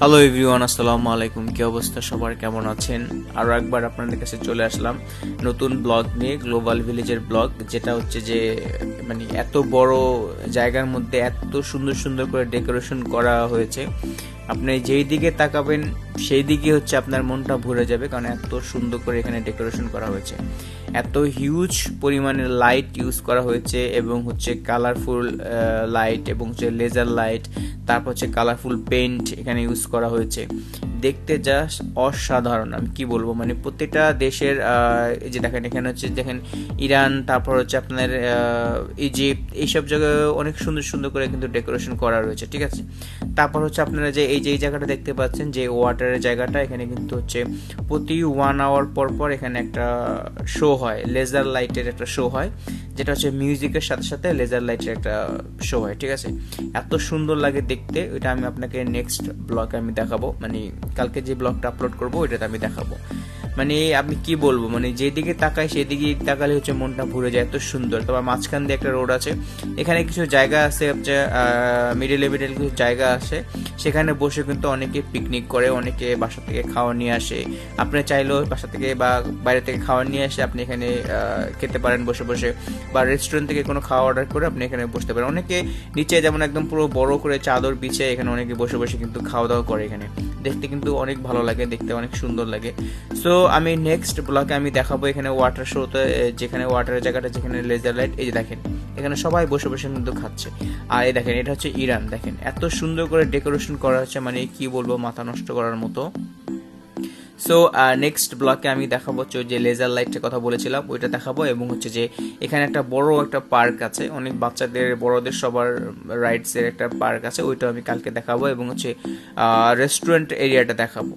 Hello everyone আসসালামু আলাইকুম। কি অবস্থা? সবার কেমন আছেন? আরও একবার আপনাদের কাছে চলে আসলাম নতুন ব্লগ নিয়ে গ্লোবাল ভিলেজের ব্লগ, যেটা হচ্ছে যে মানে এত বড় জায়গার মধ্যে এত সুন্দর সুন্দর করে ডেকোরেশন করা হয়েছে। আপনি যেই দিকে তাকাবেন সেই দিকে হচ্ছে আপনার মনটা ভরে যাবে, কারণ এত সুন্দর করে এখানে ডেকোরেশন করা হয়েছে। এত হিউজ পরিমাণের লাইট ইউজ করা হয়েছে এবং হচ্ছে কালারফুল লাইট এবং হচ্ছে লেজার লাইট তারপর হচ্ছে কালারফুল পেন্ট এখানে ইউজ করা হয়েছে। দেখতে জাস্ট অসাধারণ, আমি কি বলব? মানে প্রত্যেকটা দেশের যে দেখেন, এখানে হচ্ছে দেখেন ইরান, তারপর হচ্ছে আপনার ইজিপ্ট এইসব জায়গায় অনেক সুন্দর সুন্দর করে কিন্তু ডেকোরেশন করা রয়েছে, ঠিক আছে? তারপর হচ্ছে আপনারা যে এই যে, এই জায়গাটা দেখতে পাচ্ছেন যে ওয়াটারের জায়গাটা, এখানে কিন্তু হচ্ছে প্রতি ওয়ান আওয়ার পর পর এখানে একটা শো হয় লেজার লাইটের একটা শো হয়। যেটা হচ্ছে মিউজিকের সাথে সাথে লেজার লাইটের একটা শো হয়, ঠিক আছে? এত সুন্দর লাগে দেখতে, ওইটা আমি আপনাকে নেক্সট ব্লগে আমি দেখাবো। মানে কালকে যে ব্লগটা আপলোড করব, ওইটাতে আমি দেখাবো। মানে আমি কি বলব? মানে যেদিকে তাকাই, সেদিকে তাকালে হচ্ছে মনটা ভরে যায়, এত সুন্দর। তোমার মাঝখান দিয়ে একটা রোড আছে। এখানে কিছু জায়গা আছে মিডিলে মিডিল কিছু জায়গা আছে। সেখানে বসে কিন্তু অনেকে পিকনিক করে, অনেকে বাসা থেকে খাওয়া নিয়ে আসে। আপনি চাইলেও বাসা থেকে বা বাইরে থেকে খাওয়া নিয়ে আসে আপনি এখানে খেতে পারেন বসে বসে। বা রেস্টুরেন্ট থেকে কোনো খাওয়া অর্ডার করে আপনি এখানে বসতে পারেন। অনেকে নিচে যেমন একদম পুরো বড় করে চাদর বিছে এখানে অনেকে বসে বসে কিন্তু খাওয়া দাওয়া করে এখানে। দেখতে কিন্তু অনেক ভালো লাগে, দেখতে অনেক সুন্দর লাগে। সো আমি নেক্সট ব্লকে আমি দেখাবো এখানে ওয়াটার শোতে যেখানে ওয়াটারের জায়গাটা যেখানে লেজার লাইট এই যে দেখেন, এখানে সবাই বসে বসে কিন্তু খাচ্ছে। আর এই দেখেন, এটা হচ্ছে ইরান, দেখেন, এত সুন্দর করে ডেকোরেশন করা হচ্ছে মানে কি বলব, মাথা নষ্ট করার মতো। সো নেক্সট ব্লকে আমি দেখাবো হচ্ছে যে লেজার লাইটের কথা বলেছিলাম, ওইটা দেখাবো এবং হচ্ছে যে এখানে একটা বড় একটা পার্ক আছে, অনেক বাচ্চাদের, বড়দের সবার রাইডসের একটা পার্ক আছে ওইটা আমি কালকে দেখাবো এবং হচ্ছে রেস্টুরেন্ট এরিয়াটা দেখাবো।